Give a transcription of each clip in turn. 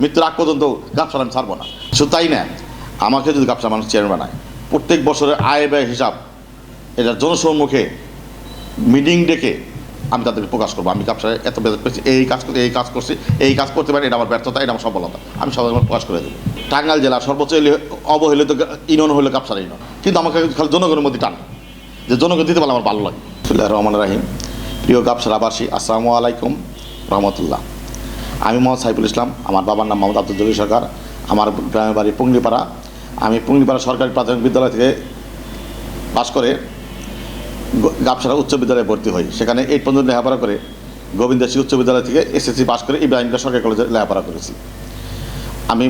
মৃত্যুর আগ পর্যন্ত গাবসার আমি ছাড়বো না। শুধু তাই না, আমাকে যদি গাবসার মানুষ চেয়ারম্যান বানায়, প্রত্যেক বছরের আয় ব্যয় হিসাব এটা জনসম্মুখে মিটিং ডেকে আমি তাদেরকে প্রকাশ করব। আমি ব্যবসায় এত বেতন পেয়েছি, এই কাজ করতে, এই কাজ করছি, এই কাজ করতে পারি, এটা আমার ব্যর্থতা, এটা আমার সফলতা। আমি সবাই প্রকাশ করে দেবো। টাঙ্গাইল জেলা সর্বোচ্চ অবহেলিত ইউনিয়ন হলো কাপসার ইউনিয়ন। কিন্তু আমাকে খালি জনগণের মধ্যে টান। যে জনগণ দিতে পারলে আমার ভালো লাগে। রহমান রাহিম। প্রিয় গাবসার আবাসী, আসসালামু আলাইকুম রহমতুল্লাহ। আমি মোহাম্মদ সাইফুল ইসলাম, আমার বাবার নাম মোহাম্মদ আব্দুল সরকার, আমার গ্রামের বাড়ি পুংলিপাড়া আমি পুংলিপাড়া সরকারি প্রাথমিক বিদ্যালয় থেকে পাশ করে গাবসারা উচ্চ বিদ্যালয়ে ভর্তি হই। সেখানে এইট পর্যন্ত লেখাপড়া করে গোবিন্দ সিং উচ্চ বিদ্যালয় থেকে এসএসসি পাশ করে ইব্রাহিমকা সরকারি কলেজে লেখাপড়া করেছি। আমি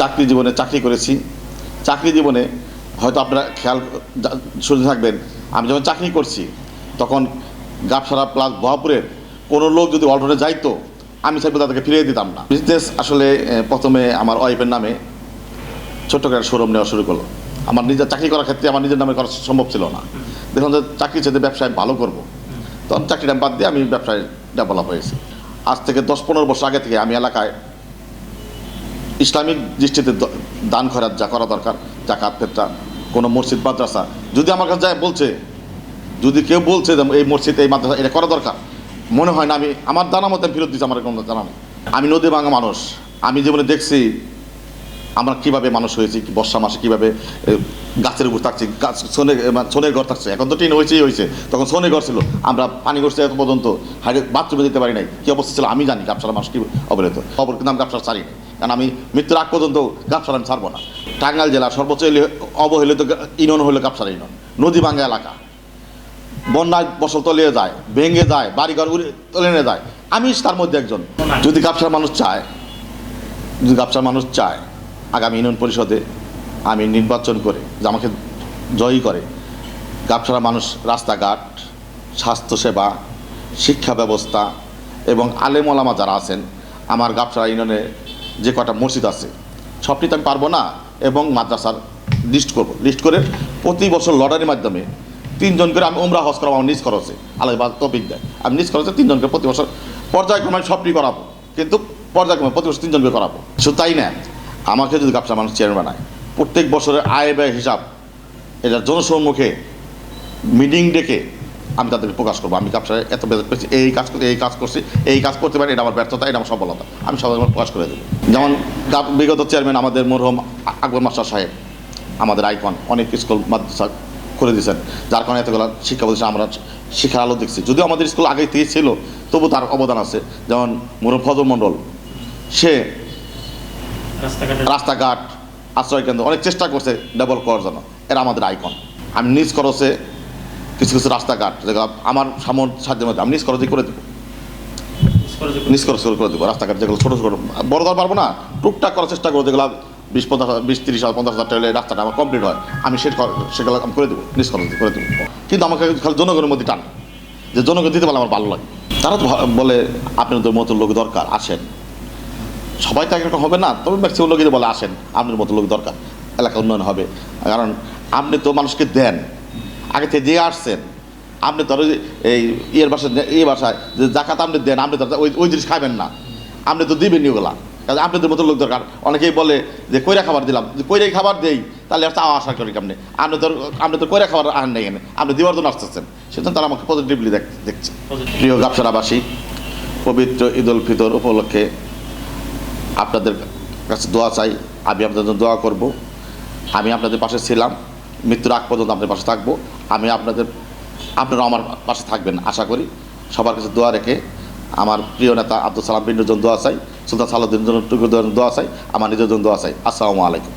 চাকরি জীবনে চাকরি করেছি। চাকরি জীবনে হয়তো আপনারা খেয়াল শুনে থাকবেন, আমি যখন চাকরি করছি, তখন গাবসারা প্লাস বহাপুরের কোনো লোক যদি অল্টনে যাইতো আমি চাইব তাদেরকে ফিরিয়ে দিতাম না। বিজনেস আসলে প্রথমে আমার ওয়াইফের নামে ছোট্ট করে শোরুম নেওয়া শুরু করল। আমার নিজের চাকরি করার ক্ষেত্রে আমার নিজের নামে করা সম্ভব ছিল না। দেখুন যে চাকরি চেয়ে ব্যবসায় ভালো করব। তখন চাকরিটা বাদ দিয়ে আমি ব্যবসায় ডেভেলপ হয়েছি। আজ থেকে দশ পনেরো বছর আগে থেকে আমি এলাকায় ইসলামিক দৃষ্টিতে দান খরাত যা করা দরকার জাকাত ফেরটা কোনো মসজিদ, মাদ্রাসা। যদি আমার কাছে যায় বলছে, যদি কেউ বলছে এই মসজিদ, এই মাদ্রাসা, এটা করা দরকার মনে হয় না আমি, আমার জানা মতো ফেরত দিচ্ছি আমার কোনো জানা নেই। আমি নদী ভাঙা মানুষ। আমি জীবনে দেখছি আমরা কীভাবে মানুষ হয়েছি বর্ষা মাসে কীভাবে গাছের উপর থাকছি গাছ সোনে সোনের ঘর থাকছে। এখন তো টিন হয়েছেই হয়েছে। তখন সোনের ঘর ছিল। আমরা পানি করছি এত পর্যন্ত হাইডে বাথরুমে দিতে পারি নাই। কি অবস্থা ছিল? আমি জানি গাবসার মানুষ কি অবহেলিত। খবর কিন্তু আমি গাবসার ছাড়ি কারণ আমি মৃত্যুর আগ পর্যন্ত গাবসার আমি ছাড়বো না। টাঙ্গাইল জেলা সর্বোচ্চ অবহেলিত ইনন হলো গাবসার ইনন নদী ভাঙ্গা এলাকা। বন্যায় ফসল তলিয়ে যায়, ভেঙে যায়, বাড়িঘর তলিয়ে যায়। আমি তার মধ্যে একজন। যদি গাবসার মানুষ চায়, যদি গাবসার মানুষ চায়, আগামী ইউনিয়ন পরিষদে আমি নির্বাচন করে, যে আমাকে জয়ী করে গাবসারা মানুষ রাস্তাঘাট, স্বাস্থ্যসেবা, শিক্ষা ব্যবস্থা এবং আলেম ওলামা যারা আছেন, আমার গাবসারা ইউনিয়নে যে কটা মসজিদ আছে, সবটি তো আমি পারব না এবং মাদ্রাসার লিস্ট করব। লিস্ট করে প্রতি বছর লটারির মাধ্যমে তিনজন করে আমি উমরা হজ করাবো, আমার নিজ খরচে। আল্লাহ বা তফিক দেয়। আমি নিজ খরচে তিনজনকে প্রতি বছর পর্যায়ক্রমে সবটি করাবো, কিন্তু পর্যায়ক্রমে প্রতি বছর তিনজনকে করাবো। শুধু তাই না, আমাকে যদি ব্যবসা মানুষ চেয়ারম্যান বানায়, প্রত্যেক বছরের আয় ব্যয় হিসাব, এটা জনসম্মুখে মিটিং ডেকে আমি তাদেরকে প্রকাশ করব। আমি ব্যবসায় এত পেয়েছি এই কাজ করছি এই কাজ করছি, এই কাজ করতে পারি, এটা আমার ব্যর্থতা, এটা আমার সফলতা। আমি সবাই প্রকাশ করে দেবো। যেমন বিগত চেয়ারম্যান আমাদের মরহম আকবর মাস্টার সাহেব, আমাদের আইকন অনেক স্কুল মাদ্রাসা করে দিয়েছেন যার কারণে এতগুলো শিক্ষা প্রতিষ্ঠান আমরা শিক্ষার আলো দেখছি। যদিও আমাদের স্কুল আগে থেকে ছিল তবু তার অবদান আছে। যেমন মুরম ফজল মণ্ডল সে রাস্তাঘাট আশ্রয় কেন্দ্র অনেক চেষ্টা করছে ডেভেলপ করার জন্য। এরা আমাদের আইকন আমি নিজ খরচে কিছু কিছু রাস্তাঘাট যেগুলো আমার সামন সাহায্যের মধ্যে আমি নিজ খরচে করে দেবো। নিজ খরচ করে দেবো রাস্তাঘাট যেগুলো ছোটো ছোটো বড় ধর পারব না টুকটাক করার চেষ্টা করব যেগুলো বিশ পঞ্চাশ বিশ তিরিশ হাজার, পঞ্চাশ হাজার টাকা হলে রাস্তাটা আমার কমপ্লিট হয়, আমি সে সেগুলো আমি করে দেবো খরচ করে দেবো কিন্তু আমাকে খালি জনগণের মধ্যে টান, যে জনগণ দিতে পারলে আমার ভালো লাগে। তারা তো বলে আপনাদের মতো লোক দরকার, আসেন। সবাই তো একরকম হবে না, তবে ম্যাক্সিমাম লোক যদি বলে, আসেন, আপনার মতো লোক দরকার, এলাকা উন্নয়ন হবে। কারণ আপনি তো মানুষকে দেন, আগে থেকে দিয়ে আসছেন, আপনি যে, এই ইয়ের বাসায় এই বাসায় যে জাকাত আপনি দেন, আপনি তো ওই ওই জিনিস খাবেন না। আপনি তো দিবেন ওগুলা। কারণ আপনাদের মতো লোক দরকার। অনেকেই বলে যে কইরা খাবার দিলাম। যে কইরাই খাবার দেই তাহলে আর চাওয়া আশা করি আপনি আপনি তো আপনি তো কইরা খাবার আনেন নাই এখানে। আপনি দেওয়ার জন্য আসতেছেন সেজন্য তারা আমাকে পজিটিভলি দেখছে। প্রিয় গাবসারাবাসী পবিত্র ঈদ উল ফিতর উপলক্ষে আপনাদের কাছে দোয়া চাই। আমি আপনাদের জন্য দোয়া করব। আমি আপনাদের পাশে ছিলাম। মৃত্যুর আগ পর্যন্ত আপনাদের পাশে থাকব। আমি আপনাদের আপনারা আমার পাশে থাকবেন আশা করি। সবার কাছে দোয়া রেখে আমার প্রিয় নেতা আব্দুল সালাম বিন্দুর জন্য দোয়া চাই। সুলতান সালাউদ্দিন জন্য দোয়া চাই আমার নিজের জন্য দোয়া চাই। আসসালামু আলাইকুম।